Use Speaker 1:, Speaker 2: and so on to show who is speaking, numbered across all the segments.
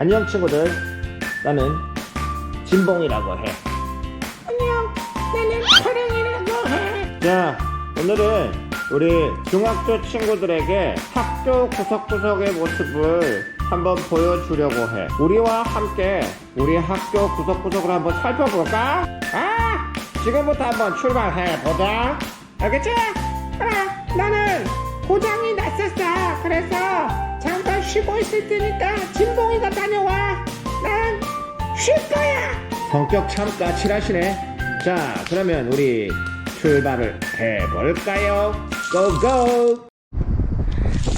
Speaker 1: 안녕 친구들 나는 진봉이라고 해
Speaker 2: 안녕, 나는 파랑이라고 해.
Speaker 1: 자, 오늘은 우리 중학교 친구들에게 학교 구석구석의 모습을 한번 보여주려고 해. 우리와 함께 우리 학교 구석구석을 한번 살펴볼까? 아! 지금부터 한번 출발해 보자. 알겠지?
Speaker 2: 그래, 나는 고장이 났었어. 그래서 쉬고 있을 테니까 진봉이가 다녀와. 난 쉴 거야.
Speaker 1: 성격 참 까칠하시네. 자, 그러면 우리 출발을 해볼까요? 고고!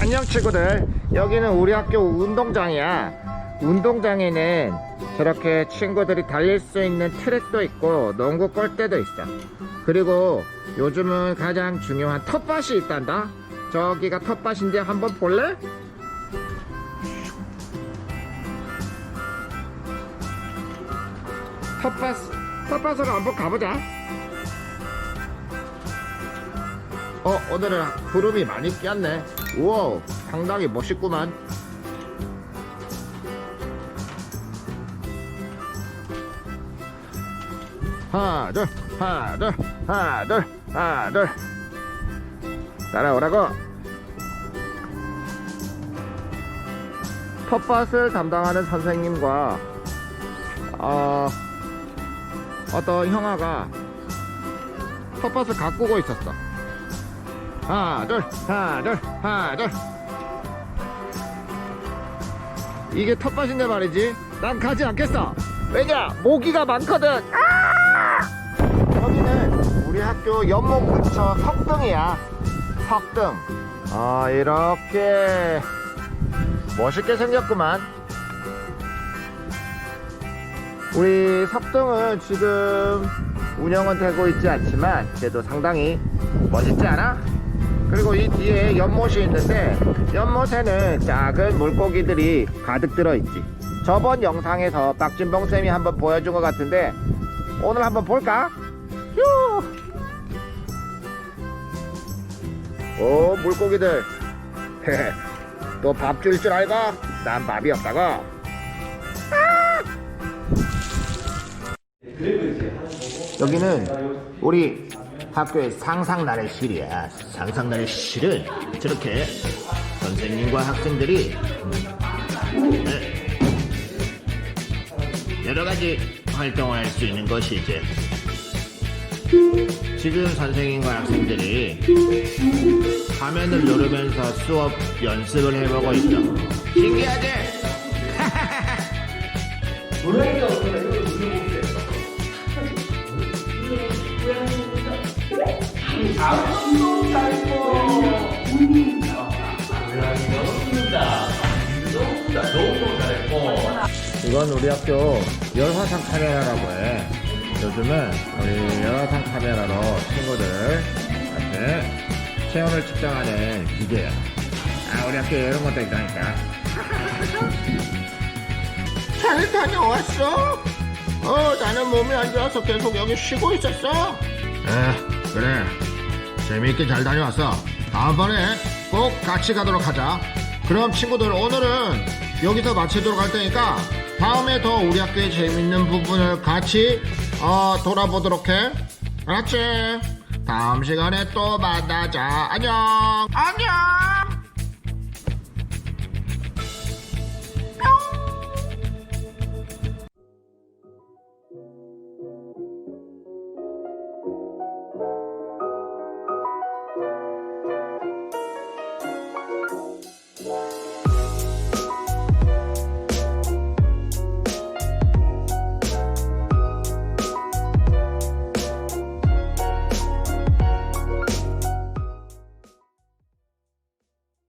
Speaker 1: 안녕 친구들. 여기는 우리 학교 운동장이야. 운동장에는 저렇게 친구들이 달릴 수 있는 트랙도 있고 농구 골대도 있어. 그리고 요즘은 가장 중요한 텃밭이 있단다. 저기가 텃밭인데 한번 볼래? 텃밭, 텃밭으로 한번 가보자. 어, 오늘은 구름이 많이 끼었네. 우와, 상당히 멋있구만. 하나, 둘, 하나, 둘, 하나, 둘, 하나, 둘. 따라오라고. 텃밭을 담당하는 선생님과 어, 어떤 형아가 텃밭을 가꾸고 있었어. 하나, 둘, 하나, 둘, 하나, 둘. 이게 텃밭인데 말이지. 난 가지 않겠어. 왜냐? 모기가 많거든. 아! 여기는 우리 학교 연못 근처 석등이야. 석등. 아, 이렇게 멋있게 생겼구만. 우리 석등은 지금 운영은 되고 있지 않지만 그래도 상당히 멋있지 않아? 그리고 이 뒤에 연못이 있는데 연못에는 작은 물고기들이 가득 들어있지 저번 영상에서 박진봉 쌤이 한번 보여준 것 같은데 오늘 한번 볼까? 휴! 오 물고기들 또 밥 줄 줄 알고? 난 밥이 없다고 여기는 우리 학교의 상상나래 실이야. 상상나래 실은 저렇게 선생님과 학생들이 네, 여러 가지 활동을 할 수 있는 것이지. 지금 선생님과 학생들이 화면을 누르면서 수업 연습을 해보고 있어. 신기하지? 이건 우리 학교 열화상 카메라라고 해. 요즘은 우리 열화상 카메라로 친구들한테 체온을 측정하는 기계야. 아, 우리 학교에 이런 것도 있다니까.
Speaker 2: 잘 다녀왔어? 어, 나는 몸이 안 좋아서 계속 여기 쉬고 있었어.
Speaker 1: 에, 그래. 재미있게 잘 다녀왔어. 다음번에 꼭 같이 가도록 하자. 그럼 친구들 오늘은 여기서 마치도록 할 테니까 다음에 더 우리 학교의 재밌는 부분을 같이 어, 돌아보도록 해. 알았지? 다음 시간에 또 만나자. 안녕.
Speaker 2: 안녕.